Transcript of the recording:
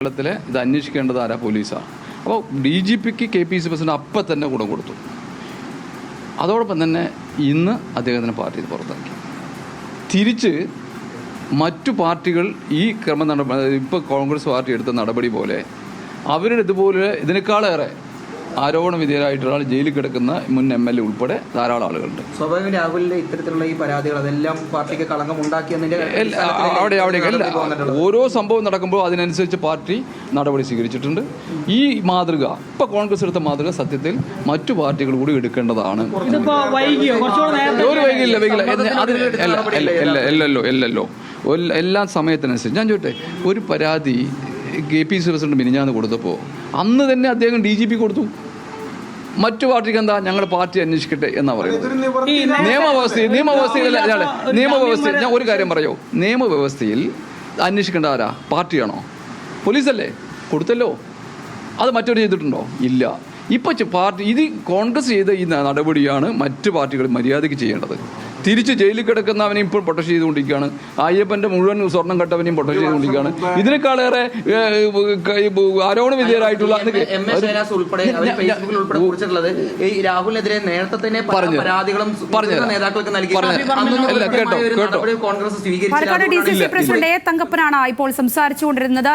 കേരളത്തിലെ ഇത് അന്വേഷിക്കേണ്ടത് ആരാ? പോലീസാണ് അപ്പോൾ ഡി ജി പിക്ക് കെ പി സി പ്രസിഡന്റ് അപ്പം തന്നെ കൂടെ കൊടുത്തു. അതോടൊപ്പം തന്നെ ഇന്ന് അദ്ദേഹത്തിന് പാർട്ടി പുറത്താക്കി തിരിച്ച് മറ്റു പാർട്ടികൾ ഈ ക്രമ നടപടി ഇപ്പോൾ കോൺഗ്രസ് പാർട്ടി എടുത്ത നടപടി പോലെ അവരുടെ ഇതുപോലെ ഇതിനേക്കാളേറെ ആരോപണ വിധേയരായിട്ടുള്ള ആൾ ജയിലിൽ കിടക്കുന്ന മുൻ എം എൽ എ ഉൾപ്പെടെ ധാരാളം ആളുകളുണ്ട്. സ്വാഭാവിക രാഹുലിന്റെ ഇത്തരത്തിലുള്ള ഈ പരാതികൾ അതെല്ലാം പാർട്ടിക്ക് കളങ്കം ഉണ്ടാക്കിയതിന്റെ അവിടെ അവിടെ അല്ല ഓരോ സംഭവം നടക്കുമ്പോൾ അതിനനുസരിച്ച് പാർട്ടി നടപടി സ്വീകരിച്ചിട്ടുണ്ട്. ഈ മാതൃക ഇപ്പൊ കോൺഗ്രസ് എടുത്ത മാതൃക സത്യത്തിൽ മറ്റു പാർട്ടികൾ കൂടി എടുക്കേണ്ടതാണ്. ഒരു വൈകില്ല അല്ലല്ലോ അല്ലല്ലോ എല്ലാ സമയത്തിനനുസരിച്ച്. ഞാൻ ചോട്ടെ ഒരു പരാതി കെ പി സി പ്രസിഡന്റ് മിനിഞ്ഞാന്ന് കൊടുത്തപ്പോൾ അന്ന് തന്നെ അദ്ദേഹം ഡി ജി പി കൊടുത്തു. മറ്റു പാർട്ടിക്ക് എന്താ ഞങ്ങളുടെ പാർട്ടി അന്വേഷിക്കട്ടെ എന്നാ പറയുന്നത്? നിയമവ്യവസ്ഥയിൽ നിയമവ്യവസ്ഥയിൽ നിയമവ്യവസ്ഥയിൽ ഞാൻ ഒരു കാര്യം പറയോ. നിയമവ്യവസ്ഥയിൽ അന്വേഷിക്കേണ്ട ആരാ? പാർട്ടിയാണോ? പോലീസല്ലേ? കൊടുത്തല്ലോ. അത് മറ്റൊരു ചെയ്തിട്ടുണ്ടോ? ഇല്ല. ഇപ്പൊ പാർട്ടി ഇത് കോൺഗ്രസ് ചെയ്ത ഈ നടപടിയാണ് മറ്റു പാർട്ടികൾ മര്യാദയ്ക്ക് ചെയ്യേണ്ടത്. തിരിച്ച് ജയിലിൽ കിടക്കുന്നവനെ ഇപ്പോൾ പ്രൊട്ടക്ട് ചെയ്തുകൊണ്ടിരിക്കുകയാണ്. അയ്യപ്പന്റെ മുഴുവൻ സ്വർണം കട്ടവനെയും പ്രൊട്ടക്ട് ചെയ്തുകൊണ്ടിരിക്കുകയാണ്. ഇതിനേക്കാളേറെ ആരോപണ വിധേയരായിട്ടുള്ള എം എ ശൈലാസ് ഉൾപ്പെടെ അവർ ഫേസ്ബുക്കിൽ ഉൾപ്പെടെ കുറിച്ചിട്ടുള്ളത്. ഈ രാഹുലിനെതിരെ നേരത്തെ തന്നെ പറഞ്ഞു. പരാതികളും നേതാക്കൾക്ക് നൽകി. അല്ല, കേട്ടോ, കേട്ടോ. നടപടി കോൺഗ്രസ് പാലക്കാട് ഡി സി സ്വീകരിച്ചില്ല സി പ്രസിഡന്റ് എ തങ്കപ്പനാണ് ഇപ്പോൾ സംസാരിച്ചുകൊണ്ടിരുന്നത്.